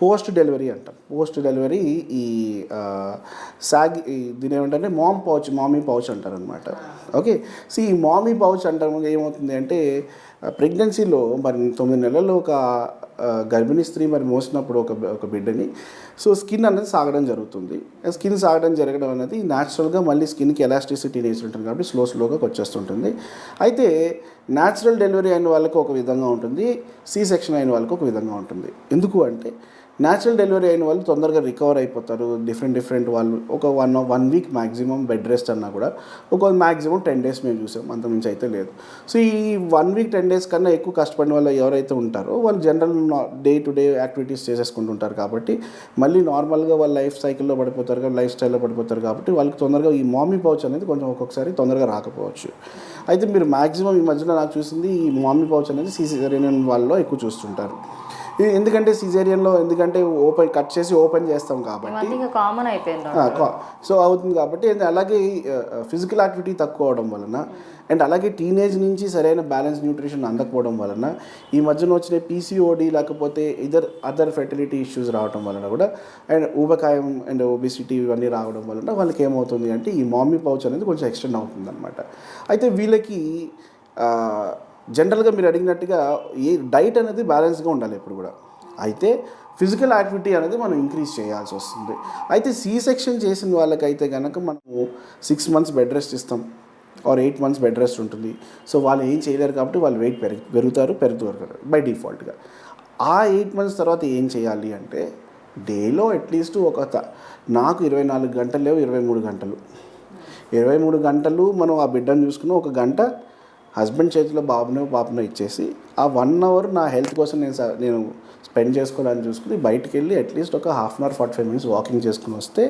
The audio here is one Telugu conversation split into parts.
పోస్ట్ డెలివరీ అంటాం. పోస్ట్ డెలివరీ ఈ సాగి దీని ఏమంటే మామ్ పౌచ్ మామీ పౌచ్ అంటారు అనమాట ఓకే? సో ఈ మామీ పౌచ్ అంటాం ఏమవుతుంది అంటే ప్రెగ్నెన్సీలో మరి తొమ్మిది నెలల్లో ఒక గర్భిణీ స్త్రీ మరి మోసినప్పుడు ఒక ఒక బిడ్డని సో స్కిన్ అనేది సాగడం జరుగుతుంది. స్కిన్ సాగడం జరగడం అనేది న్యాచురల్గా మళ్ళీ స్కిన్కి ఎలాస్టిసిటీ నేచర్ ఉంటుంది కాబట్టి స్లో స్లోగా వచ్చేస్తుంటుంది. అయితే న్యాచురల్ డెలివరీ అయిన వాళ్ళకి ఒక విధంగా ఉంటుంది సి సెక్షన్ అయిన వాళ్ళకి ఒక విధంగా ఉంటుంది. ఎందుకు అంటే న్యాచురల్ డెలివరీ అయిన వాళ్ళు తొందరగా రికవర్ అయిపోతారు. డిఫరెంట్ డిఫరెంట్ వాళ్ళు. ఒక one one week maximum bed rest అన్నా కూడా ఒక మ్యాక్సిమం టెన్ డేస్ మేము చూసాం. అంత మించి అయితే లేదు. సో ఈ వన్ వీక్ టెన్ డేస్ కన్నా ఎక్కువ కష్టపడిన వాళ్ళు ఎవరైతే ఉంటారో వాళ్ళు general day to day activities చేసేసుకుంటుంటారు కాబట్టి మళ్ళీ నార్మల్గా వాళ్ళ లైఫ్ సైకిల్లో పడిపోతారు కాబట్టి లైఫ్ స్టైల్లో పడిపోతారు కాబట్టి వాళ్ళకి తొందరగా ఈ మామీ పౌచ్ అనేది కొంచెం ఒక్కొక్కసారి తొందరగా రాకపోవచ్చు. అయితే మీరు మ్యాక్సిమం ఈ మధ్యన నాకు చూసింది ఈ మామీ పౌచ్ అనేది సీసీరియన్ వాళ్ళలో ఎక్కువ చూస్తుంటారు. ఎందుకంటే సిజేరియన్లో ఎందుకంటే ఓపెన్ కట్ చేసి ఓపెన్ చేస్తాం కాబట్టి కామన్ అయిపోయింది సో అవుతుంది కాబట్టి అలాగే ఫిజికల్ యాక్టివిటీ తక్కువ అవడం వలన అండ్ అలాగే టీనేజ్ నుంచి సరైన బ్యాలెన్స్ న్యూట్రిషన్ అందకపోవడం వలన ఈ మధ్యన వచ్చిన పీసీఓడి లేకపోతే ఇదర్ అదర్ ఫెర్టిలిటీ ఇష్యూస్ రావడం వలన కూడా అండ్ ఊబకాయం అండ్ ఒబిసిటీ ఇవన్నీ రావడం వలన వాళ్ళకి ఏమవుతుంది అంటే ఈ మామీ పౌచ్ అనేది కొంచెం ఎక్స్టెండ్ అవుతుంది అనమాట అయితే వీళ్ళకి జనరల్గా మీరు అడిగినట్టుగా ఏ డైట్ అనేది బ్యాలెన్స్గా ఉండాలి ఎప్పుడు కూడా. అయితే ఫిజికల్ యాక్టివిటీ అనేది మనం ఇంక్రీజ్ చేయాల్సి వస్తుంది. అయితే సి సెక్షన్ చేసిన వాళ్ళకైతే కనుక మనము సిక్స్ మంత్స్ బెడ్ రెస్ట్ ఇస్తాం. Or eight months bed rest ఉంటుంది. సో వాళ్ళు ఏం చేయలేరు కాబట్టి వాళ్ళు వెయిట్ పెరుగు పెరుగుతారు పెరుగుతారు బై డిఫాల్ట్గా. ఆ ఎయిట్ మంత్స్ తర్వాత ఏం చేయాలి అంటే డేలో అట్లీస్ట్ ఒక నాకు ఇరవై నాలుగు గంటలు లేవు ఇరవై మూడు గంటలు. ఇరవై మూడు గంటలు మనం ఆ బిడ్డను చూసుకుని ఒక గంట హస్బెండ్ చేతిలో బాబునో పాపనో ఇచ్చేసి ఆ వన్ అవర్ నా హెల్త్ కోసం నేను నేను స్పెండ్ చేసుకోవాలని చూసుకుని బయటికి వెళ్ళి అట్లీస్ట్ ఒక half an hour forty five minutes walking చేసుకుని వస్తే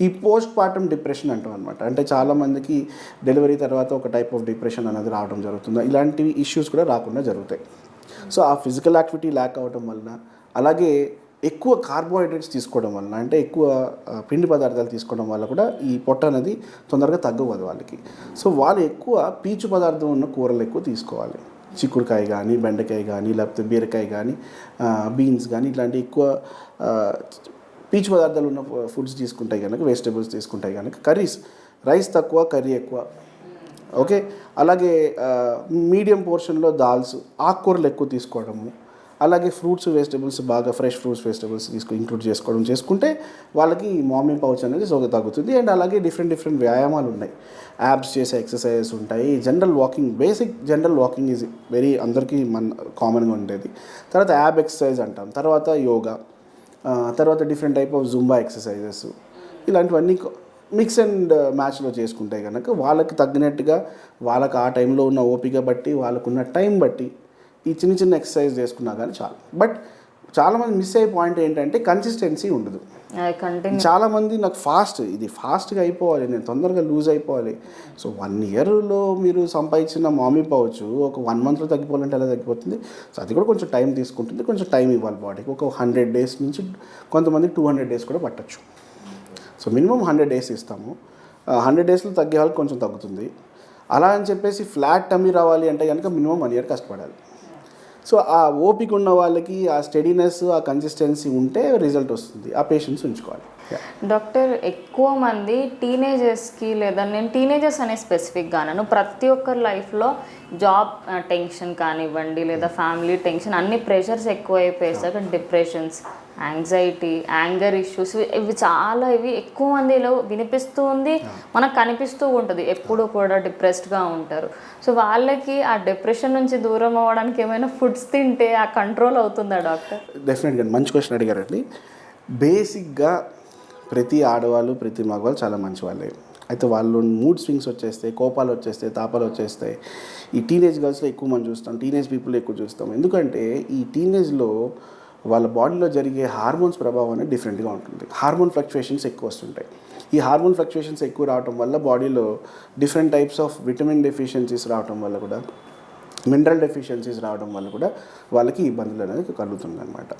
ఈ పోస్ట్ పార్టమ్ డిప్రెషన్ అంటాం అనమాట అంటే చాలామందికి డెలివరీ తర్వాత ఒక టైప్ ఆఫ్ డిప్రెషన్ అనేది రావడం జరుగుతుంది. ఇలాంటివి ఇష్యూస్ కూడా రాకుండా జరుగుతాయి. సో ఆ ఫిజికల్ యాక్టివిటీ ల్యాక్ అవ్వడం వలన అలాగే ఎక్కువ కార్బోహైడ్రేట్స్ తీసుకోవడం వలన అంటే ఎక్కువ పిండి పదార్థాలు తీసుకోవడం వల్ల కూడా ఈ పొట్ట అనేది తొందరగా తగ్గవదు వాళ్ళకి. సో వాళ్ళు ఎక్కువ పీచు పదార్థం ఉన్న కూరలు ఎక్కువ తీసుకోవాలి. చిక్కుడుకాయ కానీ బెండకాయ కానీ లేకపోతే బీరకాయ కానీ బీన్స్ కానీ ఇట్లాంటి ఎక్కువ పీచు పదార్థాలు ఉన్న ఫుడ్స్ తీసుకుంటాయి కనుక వెజిటేబుల్స్ తీసుకుంటాయి కనుక కర్రీస్ రైస్ తక్కువ కర్రీ ఎక్కువ. ఓకే? అలాగే మీడియం పోర్షన్లో దాల్స్ ఆకుకూరలు ఎక్కువ తీసుకోవడము అలాగే ఫ్రూట్స్ వెజిటబుల్స్ బాగా ఫ్రెష్ ఫ్రూట్స్ వెజిటబుల్స్ తీసుకు ఇంక్లూడ్ చేసుకోవడం చేసుకుంటే వాళ్ళకి మార్మింగ్ పౌచ్ అనేది సోగ తగ్గుతుంది. అండ్ అలాగే డిఫరెంట్ డిఫరెంట్ వ్యాయామాలు ఉన్నాయి. యాప్స్ చేసే ఎక్సర్సైజెస్ ఉంటాయి. General walking basic general walking is very అందరికీ మన కామన్గా ఉండేది. తర్వాత యాబ్ ఎక్సర్సైజ్ అంటాం. తర్వాత యోగా తర్వాత different type of zumba exercises ఇలాంటివన్నీ మిక్స్ అండ్ మ్యాచ్లో చేసుకుంటే కనుక వాళ్ళకి తగ్గినట్టుగా వాళ్ళకి ఆ టైంలో ఉన్న ఓపిక బట్టి వాళ్ళకున్న టైం బట్టి ఈ చిన్న చిన్న ఎక్సర్సైజ్ చేసుకున్నా కానీ చాలు. బట్ చాలామంది మిస్ అయ్యే పాయింట్ ఏంటంటే కన్సిస్టెన్సీ ఉండదు. చాలామంది నాకు ఫాస్ట్ ఇది ఫాస్ట్గా అయిపోవాలి నేను తొందరగా లూజ్ అయిపోవాలి. సో వన్ ఇయర్లో మీరు సంపాదించిన మామీ పోవచ్చు ఒక వన్ మంత్లో తగ్గిపోవాలంటే ఎలా తగ్గిపోతుంది? సో అది కూడా కొంచెం టైం తీసుకుంటుంది కొంచెం టైం ఇవ్వాలి బాడీకి ఒక హండ్రెడ్ డేస్ నుంచి కొంతమంది టూ హండ్రెడ్ డేస్ కూడా పట్టచ్చు. సో మినిమం హండ్రెడ్ డేస్ ఇస్తాము. హండ్రెడ్ డేస్లో తగ్గే వాళ్ళకి కొంచెం తగ్గుతుంది. అలా అని చెప్పేసి ఫ్లాట్ టమ్మీ రావాలి అంటే కనుక మినిమం వన్ ఇయర్ కష్టపడాలి. సో ఆ ఓపిక ఉన్న వాళ్ళకి ఆ స్టడీనెస్ ఆ కన్సిస్టెన్సీ ఉంటే రిజల్ట్ వస్తుంది. ఆ పేషెన్స్ ఉంచుకోవాలి. డాక్టర్ ఎక్కువ మంది టీనేజర్స్కి లేదా నేను టీనేజర్స్ అనే స్పెసిఫిక్గా ప్రతి ఒక్కరి లైఫ్లో జాబ్ టెన్షన్ కానివ్వండి లేదా ఫ్యామిలీ టెన్షన్ అన్ని ప్రెషర్స్ ఎక్కువ అయిపోయేసాక డిప్రెషన్స్ యాంగ్జైటీ యాంగర్ ఇష్యూస్ ఇవి చాలా ఇవి ఎక్కువ మందిలో వినిపిస్తూ ఉంది మనకు కనిపిస్తూ ఉంటుంది. ఎప్పుడు కూడా డిప్రెస్డ్గా ఉంటారు. సో వాళ్ళకి ఆ డిప్రెషన్ నుంచి దూరం అవ్వడానికి ఏమైనా ఫుడ్స్ తింటే ఆ కంట్రోల్ అవుతుందా డాక్టర్? డెఫినెట్గా మంచి క్వశ్చన్ అడిగారండి. బేసిక్గా ప్రతి ఆడవాళ్ళు ప్రతి మగవాళ్ళు చాలా మంచి వాళ్ళే అయితే వాళ్ళు మూడ్ స్వింగ్స్ వచ్చేస్తాయి కోపాలు వచ్చేస్తాయి తాపాలు వచ్చేస్తాయి ఈ టీనేజ్ గర్ల్స్లో ఎక్కువ మనం చూస్తాం టీనేజ్ పీపుల్ ఎక్కువ చూస్తాం. ఎందుకంటే ఈ టీనేజ్లో వాళ్ళ బాడీలో జరిగే హార్మోన్స్ ప్రభావం అనేది డిఫరెంట్గా ఉంటుంది. హార్మోన్ ఫ్లక్చుయేషన్స్ ఎక్కువ వస్తుంటాయి. ఈ హార్మోన్ ఫ్లక్చుయేషన్స్ ఎక్కువ రావటం వల్ల బాడీలో different types of vitamin deficiencies రావటం వల్ల కూడా మినరల్ డెఫిషియన్సీస్ రావడం వల్ల కూడా వాళ్ళకి ఇబ్బందులు అనేది కలుగుతుందన్నమాట.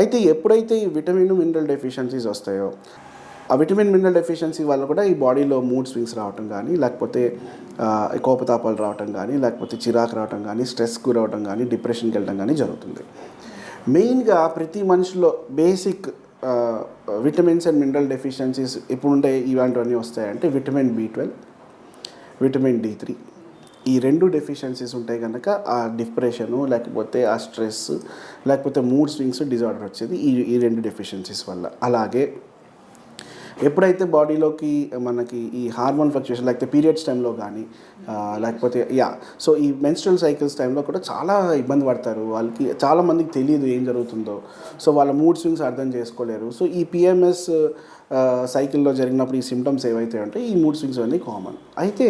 అయితే ఎప్పుడైతే ఈ విటమిన్ మినరల్ డెఫిషియన్సీస్ వస్తాయో ఆ విటమిన్ మినరల్ డెఫిషియన్సీ వల్ల కూడా ఈ బాడీలో మూడ్ స్వింగ్స్ రావటం కానీ లేకపోతే కోపతాపాలు రావటం కానీ లేకపోతే చిరాకు రావటం కానీ స్ట్రెస్ గురవటం కానీ డిప్రెషన్కి వెళ్ళడం కానీ జరుగుతుంది. మెయిన్గా ప్రతి మనిషిలో basic vitamins and mineral deficiencies ఇప్పుడుండే ఇలాంటివన్నీ వస్తాయంటే vitamin B twelve vitamin D three. ఈ రెండు డెఫిషియన్సీస్ ఉంటాయి కనుక ఆ డిప్రెషను లేకపోతే ఆ స్ట్రెస్ లేకపోతే మూడ్ స్వింగ్స్ డిజార్డర్ వచ్చేది ఈ ఈ రెండు డెఫిషియన్సీస్ వల్ల. అలాగే ఎప్పుడైతే బాడీలోకి మనకి ఈ హార్మోన్ ఫ్లక్చుయేషన్ లేకపోతే పీరియడ్స్ టైంలో కానీ లేకపోతే యా సో ఈ మెన్స్ట్రల్ సైకిల్స్ టైంలో కూడా చాలా ఇబ్బంది పడతారు. వాళ్ళకి చాలామందికి తెలియదు ఏం జరుగుతుందో. సో వాళ్ళ మూడ్ స్వింగ్స్ అర్థం చేసుకోలేరు. సో ఈ పిఎంఎస్ సైకిల్లో జరిగినప్పుడు ఈ సిమ్టమ్స్ ఏవైతే ఉంటాయి ఈ మూడ్ స్వింగ్స్ అన్నీ కామన్. అయితే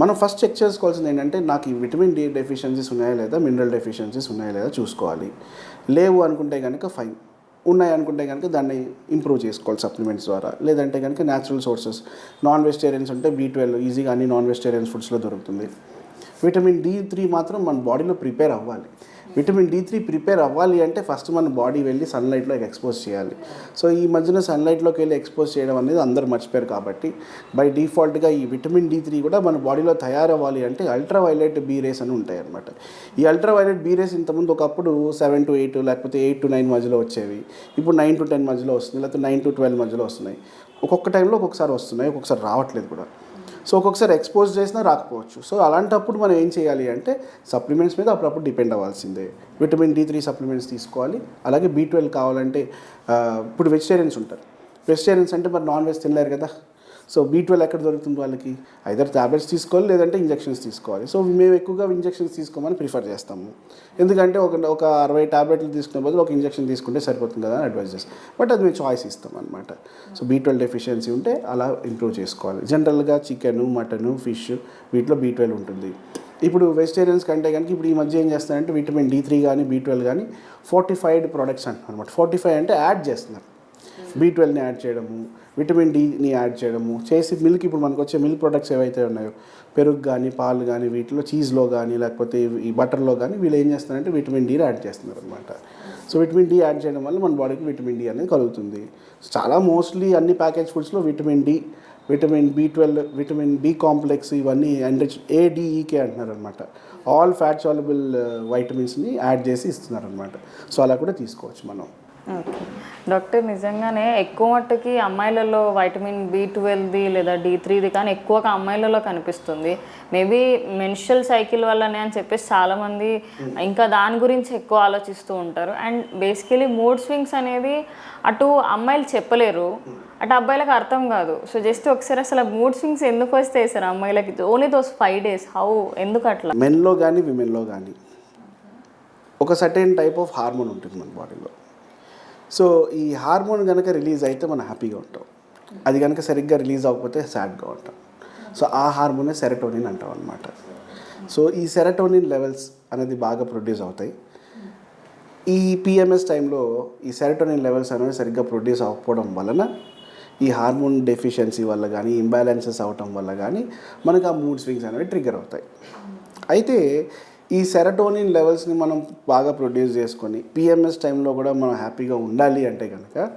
మనం ఫస్ట్ చెక్ చేసుకోవాల్సింది ఏంటంటే నాకు ఈ విటమిన్ డి డెఫిషియన్సీస్ ఉన్నాయా లేదా మినరల్ డెఫిషియన్సీస్ ఉన్నాయా లేదా చూసుకోవాలి. లేవు అనుకుంటే కనుక ఫైన్. ఉన్నాయి అనుకుంటే కనుక దాన్ని ఇంప్రూవ్ చేసుకోవాలి సప్లిమెంట్స్ ద్వారా. లేదంటే కనుక న్యాచురల్ సోర్సెస్ నాన్ వెజిటేరియన్స్ ఉంటే బీ ట్వెల్వ్ ఈజీగా అన్ని నాన్ వెజిటేరియన్స్ ఫుడ్స్లో దొరుకుతుంది. విటమిన్ డి త్రీ మాత్రం మన బాడీలో ప్రిపేర్ అవ్వాలి. విటమిన్ డి త్రీ ప్రిపేర్ అవ్వాలి అంటే ఫస్ట్ మన బాడీ వెళ్ళి సన్లైట్లోకి ఎక్స్పోజ్ చేయాలి. సో ఈ మధ్యన సన్లైట్లోకి వెళ్ళి ఎక్స్పోజ్ చేయడం అనేది అందరూ మర్చిపోయారు కాబట్టి బై డిఫాల్ట్గా ఈ విటమిన్ డి త్రీ కూడా మన బాడీలో తయారవ్వాలి అంటే అల్ట్రా వైలెట్ బీ రేస్ అని ఉంటాయి అనమాట ఈ అల్ట్రా వైలెట్ బీ రేస్ ఇంతకుముందు ఒకప్పుడు సెవెన్ టు ఎయిట్ లేకపోతే ఎయిట్ టు నైన్ మధ్యలో వచ్చేవి. ఇప్పుడు నైన్ టు టెన్ మధ్యలో వస్తుంది లేకపోతే నైన్ టు ట్వెల్వ్ మధ్యలో వస్తున్నాయి. ఒక్కొక్క టైంలో ఒక్కొక్కసారి వస్తున్నాయి ఒక్కొక్కసారి రావట్లేదు కూడా. సో ఒక్కొక్కసారి ఎక్స్పోజ్ చేసినా రాకపోవచ్చు. సో అలాంటప్పుడు మనం ఏం చేయాలి అంటే సప్లిమెంట్స్ మీద అప్పుడప్పుడు డిపెండ్ అవ్వాల్సిందే. విటమిన్ డి త్రీ సప్లిమెంట్స్ తీసుకోవాలి. అలాగే బీ ట్వెల్వ్ కావాలంటే ఇప్పుడు వెజిటేరియన్స్ ఉంటారు. వెజిటేరియన్స్ అంటే మరి నాన్ వెజ్ తినలేరు కదా? సో బీ ట్వెల్వ్ ఎక్కడ దొరుకుతుంది వాళ్ళకి? ఐదర్ ట్యాబ్లెట్స్ తీసుకోవాలి లేదంటే ఇంజెక్షన్స్ తీసుకోవాలి. సో మేము ఎక్కువగా ఇంజెక్షన్స్ తీసుకోమని ప్రిఫర్ చేస్తాము. ఎందుకంటే ఒక ఒక అరవై టాబ్లెట్లు తీసుకునే బదులు ఒక ఇంజెక్షన్ తీసుకుంటే సరిపోతుంది కదా అని అడ్వైజ్ చేస్తాం. బట్ అది మేము చాయిస్ ఇస్తాం అనమాట సో బీ ట్వెల్వ్ డెఫిషియన్సీ ఉంటే అలా ఇంప్రూవ్ చేసుకోవాలి. జనరల్గా చికెను మటను ఫిష్ వీటిలో బీ ట్వెల్వ్ ఉంటుంది. ఇప్పుడు వెజిటేరియన్స్ కంటే కనుక ఇప్పుడు ఈ మధ్య ఏం చేస్తారంటే విటమిన్ డి త్రీ కానీ బీ ట్వెల్వ్ కానీ ఫోర్టిఫైడ్ ప్రొడక్ట్స్ అంటున్నారు అనమాట ఫోర్టిఫై అంటే యాడ్ చేస్తున్నారు. బీ ట్వెల్వ్ని యాడ్ చేయడము విటమిన్ డిని యాడ్ చేయడము చేసి మిల్క్ ఇప్పుడు మనకు వచ్చే మిల్క్ ప్రొడక్ట్స్ ఏవైతే ఉన్నాయో పెరుగు కానీ పాలు కానీ వీటిలో చీజ్లో కానీ లేకపోతే ఈ బటర్లో కానీ వీళ్ళు ఏం చేస్తున్నారంటే విటమిన్ డీని యాడ్ చేస్తున్నారు అనమాట సో విటమిన్ డి యాడ్ చేయడం వల్ల మన బాడీకి విటమిన్ డి అనేది కలుగుతుంది. చాలా మోస్ట్లీ అన్ని package ఫుడ్స్లో vitamin D vitamin B twelve vitamin B complex ఇవన్నీ ఎండ్రిచ్ ఏడిఈకే అంటున్నారు అనమాట ఆల్ ఫ్యాట్ సాల్యుబుల్ వైటమిన్స్ని యాడ్ చేసి ఇస్తున్నారు అనమాట సో అలా కూడా తీసుకోవచ్చు మనం. ఓకే. డాక్టర్ నిజంగానే ఎక్కువ మట్టుకి అమ్మాయిలలో వైటమిన్ బి ట్వెల్వ్ది లేదా డి త్రీది కానీ ఎక్కువగా అమ్మాయిలలో కనిపిస్తుంది. మేబీ మెన్షల్ సైకిల్ వల్లనే అని చెప్పేసి చాలామంది ఇంకా దాని గురించి ఎక్కువ ఆలోచిస్తూ ఉంటారు. అండ్ బేసికలీ మూడ్ స్వింగ్స్ అనేది అటు అమ్మాయిలు చెప్పలేరు అటు అబ్బాయిలకు అర్థం కాదు. సో జస్ట్ ఒకసారి అసలు మూడ్ స్వింగ్స్ ఎందుకు వస్తాయి సార్ అమ్మాయిలకి? Only those five days. How? ఎందుకు అట్లా? మెన్లో కానీ విమెన్లో కానీ ఒక సర్టెన్ టైప్ ఆఫ్ హార్మోన్ ఉంటుంది మన బాడీలో. సో ఈ హార్మోన్ కనుక రిలీజ్ అయితే మనం హ్యాపీగా ఉంటాం. అది కనుక సరిగ్గా రిలీజ్ అవ్వకపోతే సాడ్గా ఉంటాం. సో ఆ హార్మోనే సెరటోనిన్ అంటాం అనమాట సో ఈ సెరటోనిన్ లెవెల్స్ అనేది బాగా ప్రొడ్యూస్ అవుతాయి. ఈ పిఎంఎస్ టైంలో ఈ సెరటోనిన్ లెవెల్స్ అనేవి సరిగ్గా ప్రొడ్యూస్ అవ్వకపోవడం వలన ఈ హార్మోన్ డెఫిషియన్సీ వల్ల కానీ ఇంబ్యాలెన్సెస్ అవటం వల్ల కానీ మనకు ఆ మూడ్ స్వింగ్స్ అనేవి ట్రిగ్గర్ అవుతాయి. అయితే ఈ సెరటోనిన్ లెవెల్స్ని మనం బాగా ప్రొడ్యూస్ చేసుకొని పిఎంఎస్ టైంలో కూడా మనం హ్యాపీగా ఉండాలి అంటే కనుక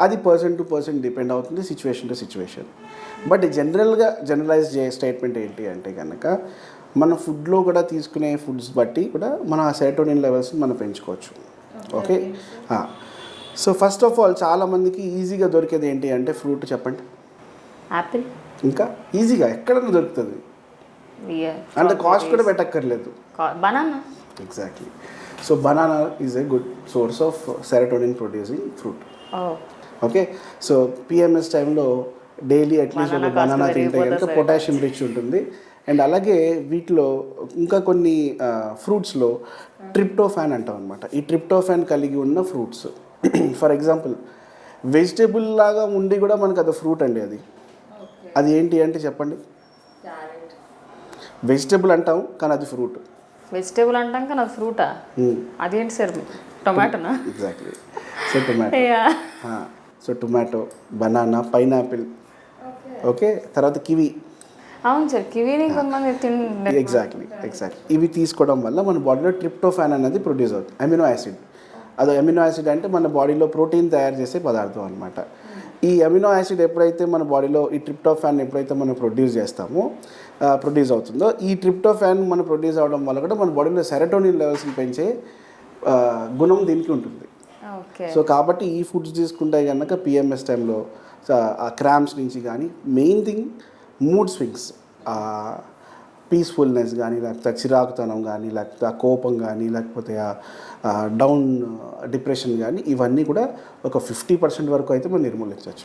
అది పర్సన్ టు పర్సన్ డిపెండ్ అవుతుంది సిచ్యువేషన్ టు సిచ్యువేషన్. బట్ జనరల్గా జనరలైజ్ చే స్టేట్మెంట్ ఏంటి అంటే కనుక మన ఫుడ్లో కూడా తీసుకునే ఫుడ్స్ బట్టి కూడా మన ఆ సెరటోనిన్ లెవెల్స్ని మనం పెంచుకోవచ్చు. Okay. So first of all చాలామందికి ఈజీగా దొరికేది ఏంటి అంటే ఫ్రూట్ చెప్పండి. యాపిల్. ఇంకా ఈజీగా ఎక్కడైనా దొరుకుతుంది. అంటే కాస్ట్ కూడా పెట్టక్కర్లేదు. Banana exactly so banana is a good source of serotonin producing fruit okay so PMS టైంలో డైలీ అట్లీస్ట్ ఒక Banana బనానా తింటే కనుక పొటాషియం రిచ్ ఉంటుంది. అండ్ అలాగే వీటిలో ఇంకా కొన్ని ఫ్రూట్స్లో ట్రిప్టోఫాన్ అంటాం అనమాట ఈ ట్రిప్టోఫాన్ కలిగి ఉన్న ఫ్రూట్స్ ఫర్ ఎగ్జాంపుల్ వెజిటేబుల్ లాగా ఉండి కూడా మనకు అది ఫ్రూట్ అండి అది. అది ఏంటి అంటే చెప్పండి. వెజిటేబుల్ అంటాం కానీ అది ఫ్రూట్ వెజిటేబుల్ అంటాం కానీ అది ఫ్రూటా అదేంటి sir టొమాటోనా exactly so tomato so tomato banana pineapple okay తర్వాత కివి అవును సార్ కివీని కొంతమంది ఎగ్జాక్ట్లీ ఎగ్జాక్ట్లీ ఇవి తీసుకోవడం వల్ల మన బాడీలో ట్రిప్టోఫాన్ అనేది ప్రొడ్యూస్ అవుతుంది. అమినో యాసిడ్ అది అమినో యాసిడ్ అంటే మన బాడీలో ప్రోటీన్ తయారు చేసే పదార్థం అనమాట ఈ అమినో యాసిడ్ ఎప్పుడైతే మన బాడీలో ఈ ట్రిప్టోఫాన్ ఎప్పుడైతే మనం ప్రొడ్యూస్ చేస్తామో ప్రొడ్యూస్ అవుతుందో ఈ ట్రిప్టోఫాన్ మనం ప్రొడ్యూస్ అవ్వడం వల్ల కూడా మన బాడీలో సెరటోనిన్ లెవెల్స్ని పెంచే గుణం దీనికి ఉంటుంది. సో కాబట్టి ఈ ఫుడ్స్ తీసుకుంటే కనుక పిఎంఎస్ టైంలో ఆ క్రామ్స్ నుంచి కానీ main thing mood swings peacefulness కానీ లేకపోతే చిరాకుతనం కానీ లేకపోతే ఆ కోపం కానీ లేకపోతే ఆ డౌన్ డిప్రెషన్ కానీ ఇవన్నీ కూడా ఒక ఫిఫ్టీ పర్సెంట్ వరకు అయితే మనం నిర్మూలించవచ్చు.